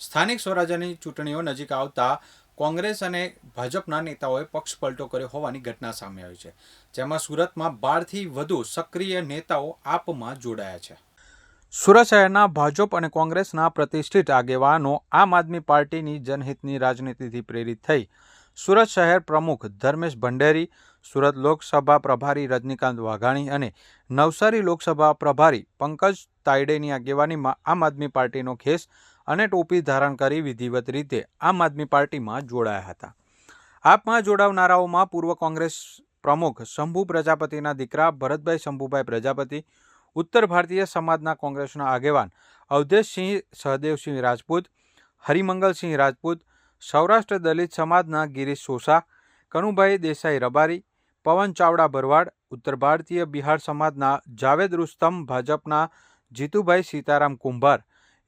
સ્થાનિક સ્વરાજ્યની ચૂંટણીઓ નજીક આવતા કોંગ્રેસ અને ભાજપના નેતાઓએ પક્ષ પલટો કર્યો હોવાની ઘટના સામે આવી છે, જેમાં સુરતમાં બારથી વધુ સક્રિય નેતાઓ આપમાં જોડાયા છે. સુરત શહેરના ભાજપ અને કોંગ્રેસના પ્રતિષ્ઠિત આગેવાનો આમ આદમી પાર્ટીની જનહિતની રાજનીતિથી પ્રેરિત થઈ. સુરત શહેર પ્રમુખ ધર્મેશ ભંડેરી, સુરત લોકસભા પ્રભારી રજનીકાંત વાઘાણી અને નવસારી લોકસભા પ્રભારી પંકજ તાયડેની આગેવાનીમાં આમ આદમી પાર્ટીનો ખેસ અને ટોપી ધારણ કરી વિધિવત રીતે આમ આદમી પાર્ટીમાં જોડાયા હતા. આપમાં જોડાવનારાઓમાં પૂર્વ કોંગ્રેસ પ્રમુખ શંભુ પ્રજાપતિના દીકરા ભરતભાઈ શંભુભાઈ પ્રજાપતિ, ઉત્તર ભારતીય સમાજના કોંગ્રેસના આગેવાન અવધેશસિંહ સહદેવસિંહ રાજપૂત, હરિમંગલસિંહ રાજપૂત, સૌરાષ્ટ્ર દલિત સમાજના ગિરીશ સોસા, કનુભાઈ દેસાઈ રબારી, પવન ચાવડા ભરવાડ, ઉત્તર ભારતીય બિહાર સમાજના જાવેદ રુસ્તમ ભાજપના જીતુભાઈ સીતારામ કુંભાર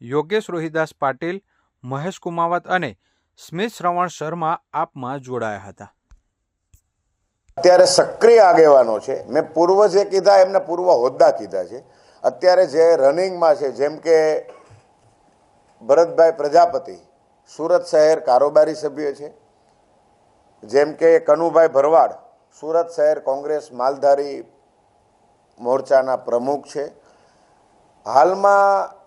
યોગેશ રોહિદાસ પાટીલ, મહેશ કુમાવત અને સ્મિત શ્રવણ શર્મા આપમાં જોડાયા હતા. અત્યારે સક્રિય આગેવાનો છે. મેં પૂર્વ જે કીધા, એમને પૂર્વ હોદ્દા કીધા છે. અત્યારે જે રનિંગમાં છે, જેમ કે ભરતભાઈ પ્રજાપતિ, સુરત શહેર કારોબારી સભ્ય છે. જેમ કે કનુભાઈ ભરવાડ, સુરત શહેર કોંગ્રેસ માલધારી મોરચાના પ્રમુખ છે. હાલમાં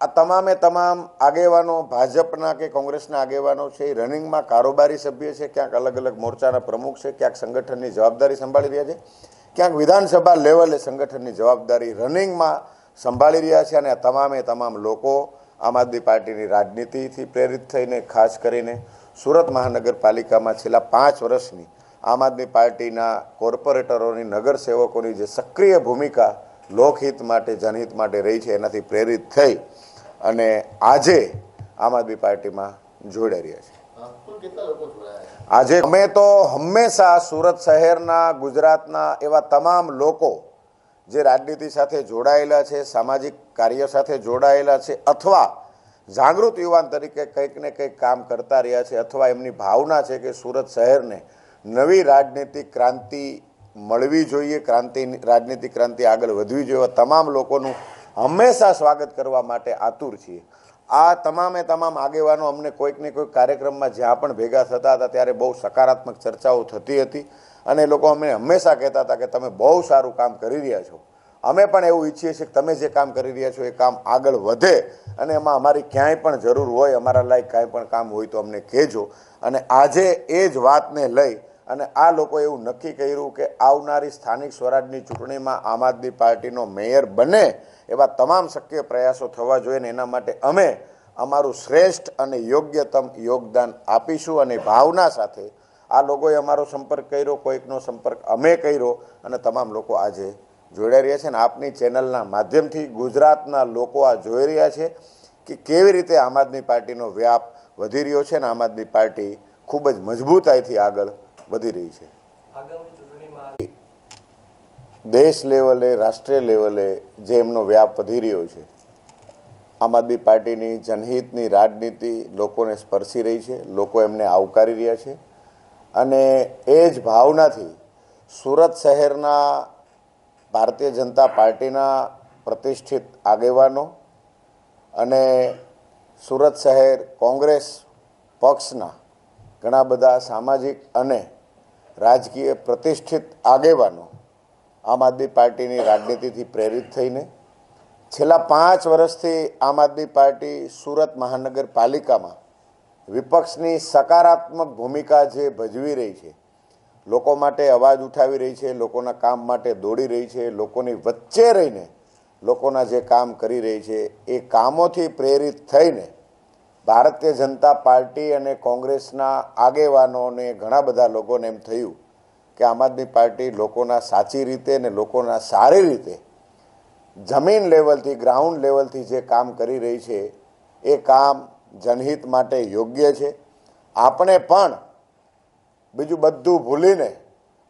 આ તમામે તમામ આગેવાનો, ભાજપના કે કોંગ્રેસના આગેવાનો છે, એ રનિંગમાં કારોબારી સભ્ય છે, ક્યાંક અલગ અલગ મોરચાના પ્રમુખ છે, ક્યાંક સંગઠનની જવાબદારી સંભાળી રહ્યા છે, ક્યાંક વિધાનસભા લેવલે સંગઠનની જવાબદારી રનિંગમાં સંભાળી રહ્યા છે અને આ તમામે તમામ લોકો આમ આદમી પાર્ટીની રાજનીતિથી પ્રેરિત થઈને, ખાસ કરીને સુરત મહાનગરપાલિકામાં છેલ્લા પાંચ વર્ષની આમ આદમી પાર્ટીના કોર્પોરેટરોની નગરસેવકોની જે સક્રિય ભૂમિકા લોકહિત માટે, જનહિત માટે રહી છે, એનાથી પ્રેરિત થઈ અને આજે આમ આદમી પાર્ટીમાં જોડાઈ રહ્યા છે. આજે અમે તો હંમેશા સુરત શહેરના ગુજરાતના એવા તમામ લોકો જે રાજનીતિ સાથે જોડાયેલા છે સામાજિક કાર્ય સાથે જોડાયેલા છે અથવા જાગૃત યુવાન તરીકે કંઈક ને કંઈક કામ કરતા રહ્યા છે અથવા એમની ભાવના છે કે સુરત શહેરને નવી રાજનીતિક ક્રાંતિ મળવી જોઈએ ક્રાંતિ રાજનીતિક ક્રાંતિ આગળ વધવી જોઈએ તમામ લોકોનું હંમેશા સ્વાગત કરવા માટે આતુર છીએ. આ તમામે તમામ આગેવાનો અમને કોઈક ને કોઈક કાર્યક્રમમાં જ્યાં પણ ભેગા થતા હતા ત્યારે બહુ સકારાત્મક ચર્ચાઓ થતી હતી અને લોકો અમને હંમેશા કહેતા હતા કે તમે બહુ સારું કામ કરી રહ્યા છો. અમે પણ એવું ઈચ્છીએ છીએ કે તમે જે કામ કરી રહ્યા છો એ કામ આગળ વધે અને એમાં અમારી ક્યાંય પણ જરૂર હોય, અમારા લાયક કાંઈ પણ કામ હોય તો અમને કહેજો. અને આજે એ જ વાતને લઈ અને આ લોકો એવું નક્કી કર્યું કે આવનારી સ્થાનિક સ્વરાજની ચૂંટણીમાં આમ આદમી પાર્ટીનો મેયર બને એવા તમામ શક્ય પ્રયાસો થવા જોઈએ ને એના માટે અમે અમારું શ્રેષ્ઠ અને યોગ્યતમ યોગદાન આપીશું અને ભાવના સાથે આ લોકોએ અમારો સંપર્ક કર્યો, કોઈકનો સંપર્ક અમે કર્યો અને તમામ લોકો આજે જોડાઈ રહ્યા છે ને આપની ચેનલના માધ્યમથી ગુજરાતના લોકો આ જોઈ રહ્યા છે કે કેવી રીતે આમ આદમી પાર્ટીનો વ્યાપ વધી રહ્યો છે ને આમ આદમી પાર્ટી ખૂબ જ મજબૂતાઈથી આગળ વધી રહી છે. દેશ લેવલે રાષ્ટ્રીય લેવલે જે એમનો વ્યાપ વધી રહ્યો છે આમ આદમી પાર્ટીની જનહિતની રાજનીતિ લોકોને સ્પર્શી રહી છે લોકો એમને આવકારી રહ્યા છે અને એ જ ભાવનાથી સુરત શહેરના ભારતીય જનતા પાર્ટીના પ્રતિષ્ઠિત આગેવાનો અને સુરત શહેર કોંગ્રેસ પક્ષના ઘણા બધા સામાજિક અને રાજકીય પ્રતિષ્ઠિત આગેવાનો આમ આદમી પાર્ટીની રાજનીતિથી પ્રેરિત થઈને છેલ્લા પાંચ વર્ષથી આમ આદમી પાર્ટી સુરત મહાનગરપાલિકામાં વિપક્ષની સકારાત્મક ભૂમિકા જે ભજવી રહી છે, લોકો માટે અવાજ ઉઠાવી રહી છે, લોકોના કામ માટે દોડી રહી છે, લોકોની વચ્ચે રહીને લોકોના જે કામ કરી રહી છે, એ કામોથી પ્રેરિત થઈને ભારતીય જનતા પાર્ટી અને કોંગ્રેસના આગેવાનોને ઘણા બધા લોકોને એમ થયું કે આમ આદમી પાર્ટી લોકોના સાચી રીતે ને લોકોના સારી રીતે જમીન લેવલથી, ગ્રાઉન્ડ લેવલથી જે કામ કરી રહી છે, એ કામ જનહિત માટે યોગ્ય છે. આપણે પણ બીજું બધું ભૂલીને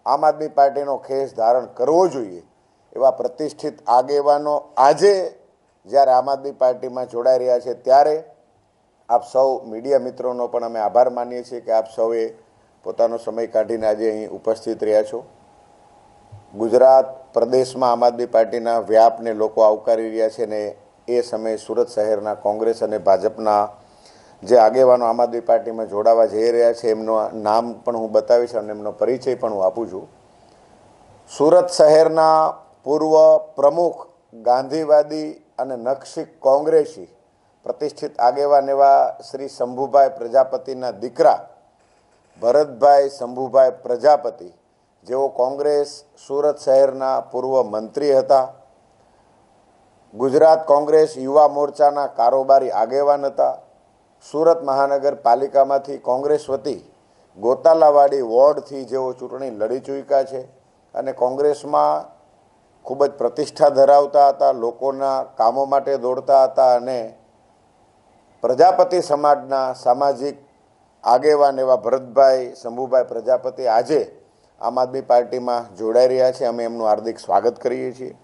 આમ આદમી પાર્ટીનો ખેસ ધારણ કરવો જોઈએ એવા પ્રતિષ્ઠિત આગેવાનો આજે જ્યારે આમ આદમી પાર્ટીમાં જોડાઈ રહ્યા છે ત્યારે આપ સૌ મીડિયા મિત્રોનો પણ અમે આભાર માનીએ છીએ કે આપ સૌએ પોતાનો સમય કાઢીને આજે અહીં ઉપસ્થિત રહ્યા છો. ગુજરાત પ્રદેશમાં આમ આદમી પાર્ટીના વ્યાપને લોકો આવકારી રહ્યા છે ને એ સમયે સુરત શહેરના કોંગ્રેસ અને ભાજપના જે આગેવાનો આમ આદમી પાર્ટીમાં જોડાવા જઈ રહ્યા છે, એમનું નામ પણ હું બતાવીશ અને એમનો પરિચય પણ હું આપું છું. સુરત શહેરના પૂર્વ પ્રમુખ ગાંધીવાદી અને નક્ષી કોંગ્રેસી પ્રતિષ્ઠિત આગેવાન એવા શ્રી શંભુભાઈ પ્રજાપતિના દીકરા ભરતભાઈ શંભુભાઈ પ્રજાપતિ, જેઓ કોંગ્રેસ સુરત શહેરના પૂર્વ મંત્રી હતા, ગુજરાત કોંગ્રેસ યુવા મોરચાના કારોબારી આગેવાન હતા, સુરત મહાનગરપાલિકામાંથી કોંગ્રેસ વતી ગોતાલાવાડી વોર્ડથી જેઓ ચૂંટણી લડી ચૂક્યા છે અને કોંગ્રેસમાં ખૂબ જ પ્રતિષ્ઠા ધરાવતા હતા, લોકોના કામો માટે દોડતા હતા અને પ્રજાપતિ સમાજના સામાજિક આગેવાન એવા ભરતભાઈ, શંભુભાઈ પ્રજાપતિ આજે આમ આદમી પાર્ટીમાં જોડાઈ રહ્યા છે. અમે એમનું હાર્દિક સ્વાગત કરીએ છીએ.